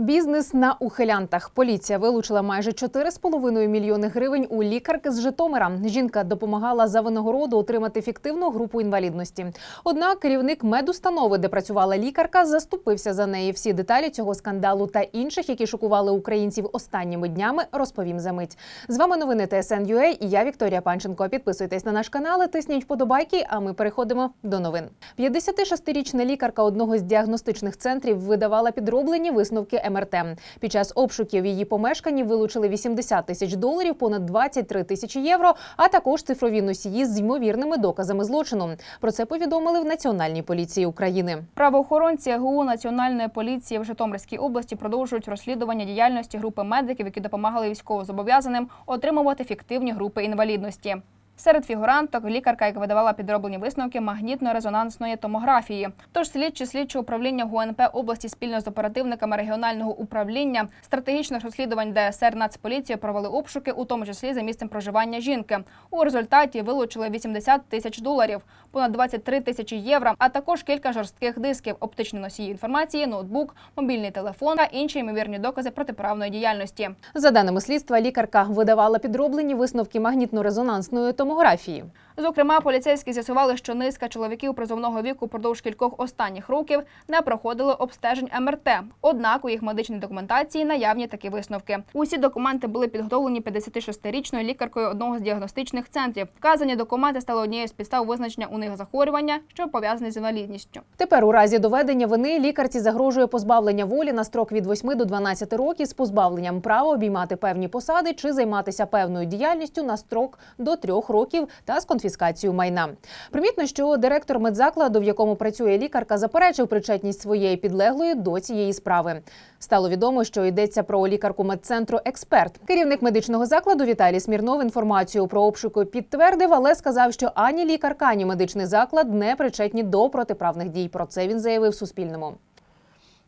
Бізнес на ухилянтах. Поліція вилучила майже 4,5 мільйони гривень у лікарки з Житомира. Жінка допомагала за винагороду отримати фіктивну групу інвалідності. Однак керівник медустанови, де працювала лікарка, заступився за неї. Всі деталі цього скандалу та інших, які шокували українців останніми днями, розповім за мить. З вами новини ТСН.UA і я Вікторія Панченко. Підписуйтесь на наш канал, тисніть вподобайки. А ми переходимо до новин. 56-річна лікарка одного з діагностичних центрів видавала підроблені висновки МРТ. Під час обшуків її помешканні вилучили 80 тисяч доларів, понад 23 тисячі євро, а також цифрові носії з ймовірними доказами злочину. Про це повідомили в Національній поліції України. Правоохоронці ГУ Національної поліції в Житомирській області продовжують розслідування діяльності групи медиків, які допомагали військовозобов'язаним отримувати фіктивні групи інвалідності. Серед фігуранток лікарка, яка видавала підроблені висновки магнітно-резонансної томографії. Тож слідчі слідчого управління ГУНП області спільно з оперативниками регіонального управління стратегічних розслідувань ДСР Нацполіції провели обшуки, у тому числі за місцем проживання жінки. У результаті вилучили 80 тисяч доларів, понад 23 тисячі євро, а також кілька жорстких дисків, оптичні носії інформації, ноутбук, мобільний телефон та інші ймовірні докази протиправної діяльності. За даними слідства, лікарка видавала підроблені висновки магнітно-резонансної томографії томографії. Зокрема, поліцейські з'ясували, що низка чоловіків призовного віку впродовж кількох останніх років не проходили обстежень МРТ. Однак у їх медичній документації наявні такі висновки. Усі документи були підготовлені 56-річною лікаркою одного з діагностичних центрів. Вказані документи стали однією з підстав визначення у них захворювання, що пов'язане з інвалідністю. Тепер у разі доведення вини лікарці загрожує позбавлення волі на строк від 8 до 12 років з позбавленням права обіймати певні посади чи займатися певною діяльністю на строк до 3 років та з конфіскацією майна. Примітно, що директор медзакладу, в якому працює лікарка, заперечив причетність своєї підлеглої до цієї справи. Стало відомо, що йдеться про лікарку медцентру експерт. Керівник медичного закладу Віталій Смірнов інформацію про обшуку підтвердив, але сказав, що ані лікарка, ані медичний заклад не причетні до протиправних дій. Про це він заявив Суспільному.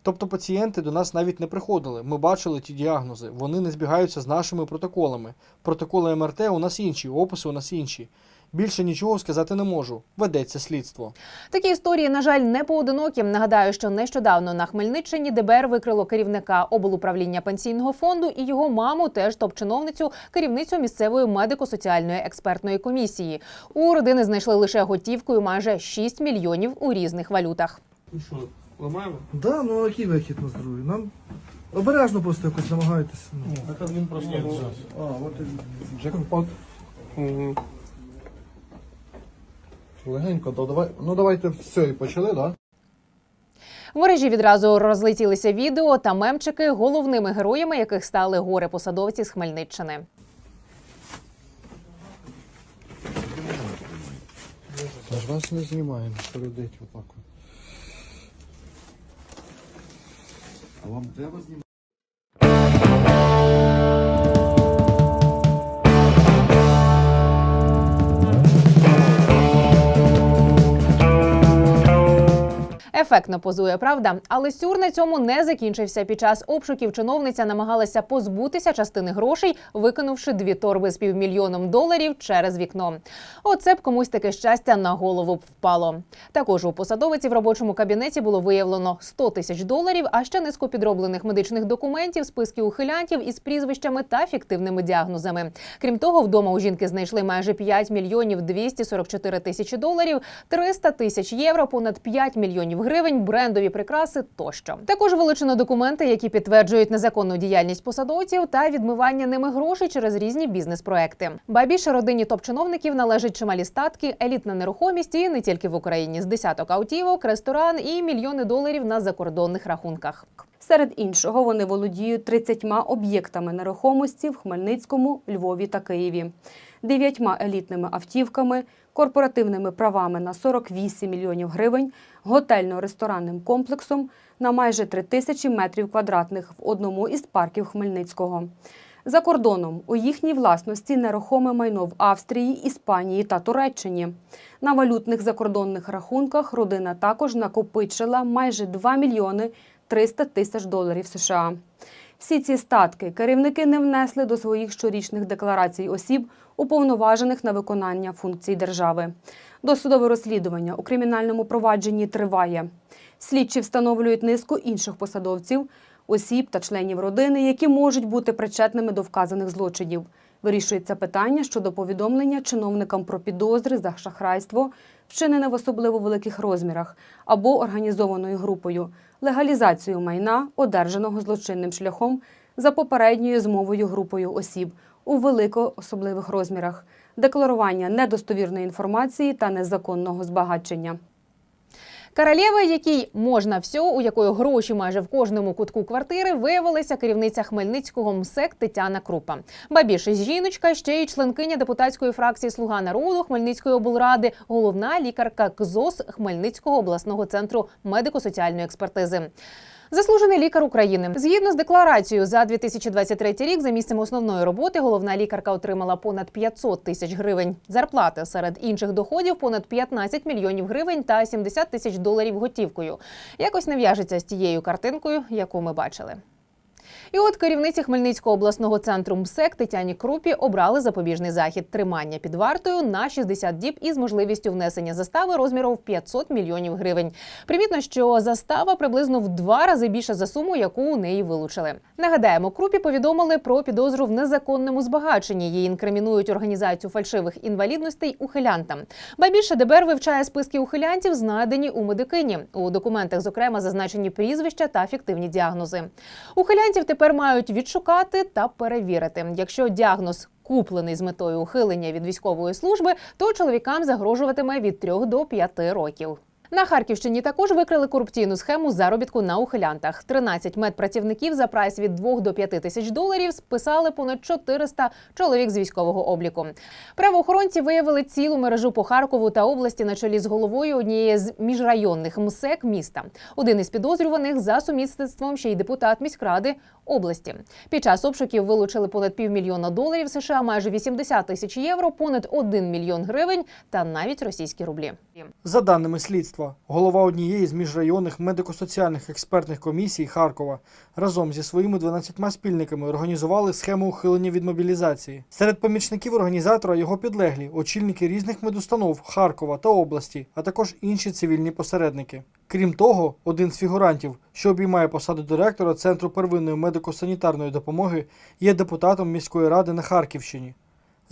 Тобто пацієнти до нас навіть не приходили. Ми бачили ті діагнози. Вони не збігаються з нашими протоколами. Протоколи МРТ у нас інші, описи у нас інші. Більше нічого сказати не можу. Ведеться слідство. Такі історії, на жаль, не поодинокі. Нагадаю, що нещодавно на Хмельниччині ДБР викрило керівника облуправління пенсійного фонду і його маму, теж топ-чиновницю, керівницю місцевої медико-соціальної експертної комісії. У родини знайшли лише готівкою майже 6 мільйонів у різних валютах. Ну що, ламаємо? Да, ну який вихід на здоров'я? Нам обережно просто якось намагайтеся. Ну. Так він просто А, от і Джекпот. Мгм. Легенько, то давай. Ну давайте все і почали, да? В мережі відразу розлетілися відео та мемчики, головними героями яких стали горе посадовці з Хмельниччини. Та ж вас не знімаємо, що людей отак. А вам треба знімати? Ефектно позує, правда, але сюр на цьому не закінчився. Під час обшуків чиновниця намагалася позбутися частини грошей, викинувши дві торби з півмільйоном доларів через вікно. Оце б комусь таке щастя на голову б впало. Також у посадовиці в робочому кабінеті було виявлено 100 тисяч доларів, а ще низку підроблених медичних документів, списки ухилянтів із прізвищами та фіктивними діагнозами. Крім того, вдома у жінки знайшли майже 5 мільйонів 244 тисячі доларів, 300 тисяч євро, понад 5 мільйонів гривень, брендові прикраси тощо. Також вилучено документи, які підтверджують незаконну діяльність посадовців та відмивання ними грошей через різні бізнес-проекти. Ба більше родині топ-чиновників належать чималі статки, елітна нерухомість і не тільки в Україні з десяток автівок, ресторан і мільйони доларів на закордонних рахунках. Серед іншого, вони володіють 30 об'єктами нерухомості в Хмельницькому, Львові та Києві, дев'ятьма елітними автівками, корпоративними правами на 48 мільйонів гривень, готельно-ресторанним комплексом на майже 3 тисячі метрів квадратних в одному із парків Хмельницького. За кордоном у їхній власності нерухоме майно в Австрії, Іспанії та Туреччині. На валютних закордонних рахунках родина також накопичила майже 2 мільйони 300 тисяч доларів США. Всі ці статки керівники не внесли до своїх щорічних декларацій осіб, уповноважених на виконання функцій держави. Досудове розслідування у кримінальному провадженні триває. Слідчі встановлюють низку інших посадовців, осіб та членів родини, які можуть бути причетними до вказаних злочинів. Вирішується питання щодо повідомлення чиновникам про підозри за шахрайство, вчинене в особливо великих розмірах, або організованою групою, легалізацію майна, одержаного злочинним шляхом за попередньою змовою групою осіб у великоособливих розмірах, декларування недостовірної інформації та незаконного збагачення. Королева, якій можна все, у якої гроші майже в кожному кутку квартири, виявилася керівниця Хмельницького МСЕК Тетяна Крупа. Ба більше жіночка, ще й членкиня депутатської фракції Слуга народу Хмельницької облради, головна лікарка КЗОС Хмельницького обласного центру медико-соціальної експертизи. Заслужений лікар України згідно з декларацією за 2023 рік за місцем основної роботи головна лікарка отримала понад 500 тисяч гривень зарплати серед інших доходів понад 15 мільйонів гривень та 70 тисяч доларів готівкою. Якось не в'яжеться з тією картинкою, яку ми бачили. І от керівниці Хмельницького обласного центру МСЕК Тетяні Крупі обрали запобіжний захід тримання під вартою на 60 діб із можливістю внесення застави розміром в 500 мільйонів гривень. Примітно, що застава приблизно в два рази більша за суму, яку у неї вилучили. Нагадаємо, Крупі повідомили про підозру в незаконному збагаченні. Її інкримінують організацію фальшивих інвалідностей ухилянтам. Ба більше ДБР вивчає списки ухилянтів, знайдені у медикині. У документах, зокрема, зазначені прізвища та фіктивні діагнози. Ухилянтів тепер мають відшукати та перевірити. Якщо діагноз куплений з метою ухилення від військової служби, то чоловікам загрожуватиме від 3 до 5 років. На Харківщині також викрили корупційну схему заробітку на ухилянтах. 13 медпрацівників за прайс від 2 до 5 тисяч доларів списали понад 400 чоловік з військового обліку. Правоохоронці виявили цілу мережу по Харкову та області на чолі з головою однієї з міжрайонних МСЕК міста. Один із підозрюваних за сумісництвом ще й депутат міськради області. Під час обшуків вилучили понад півмільйона доларів США, майже 80 тисяч євро, понад 1 мільйон гривень та навіть російські рублі. За даними слідства, голова однієї з міжрайонних медико-соціальних експертних комісій Харкова разом зі своїми 12 спільниками організували схему ухилення від мобілізації. Серед помічників організатора його підлеглі, очільники різних медустанов Харкова та області, а також інші цивільні посередники. Крім того, один з фігурантів, що обіймає посаду директора Центру первинної медико-санітарної допомоги, є депутатом міської ради на Харківщині.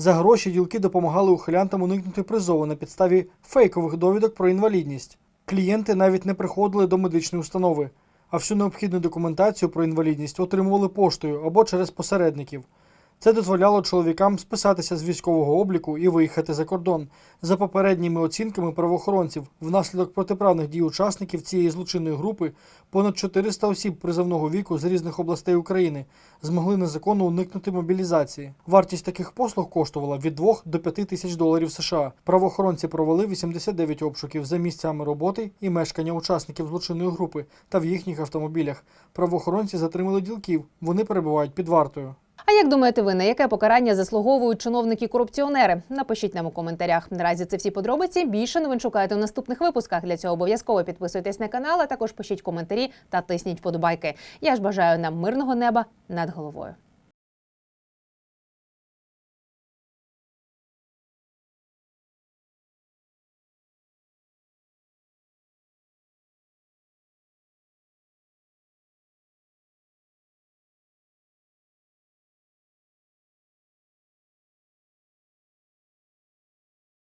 За гроші ділки допомагали ухилянтам уникнути призову на підставі фейкових довідок про інвалідність. Клієнти навіть не приходили до медичної установи, а всю необхідну документацію про інвалідність отримували поштою або через посередників. Це дозволяло чоловікам списатися з військового обліку і виїхати за кордон. За попередніми оцінками правоохоронців, внаслідок протиправних дій учасників цієї злочинної групи понад 400 осіб призовного віку з різних областей України змогли незаконно уникнути мобілізації. Вартість таких послуг коштувала від 2 до 5 тисяч доларів США. Правоохоронці провели 89 обшуків за місцями роботи і мешкання учасників злочинної групи та в їхніх автомобілях. Правоохоронці затримали ділків. Вони перебувають під вартою. А як думаєте ви, на яке покарання заслуговують чиновники-корупціонери? Напишіть нам у коментарях. Наразі це всі подробиці. Більше новин шукайте у наступних випусках. Для цього обов'язково підписуйтесь на канал, а також пишіть коментарі та тисніть вподобайки. Я ж бажаю нам мирного неба над головою.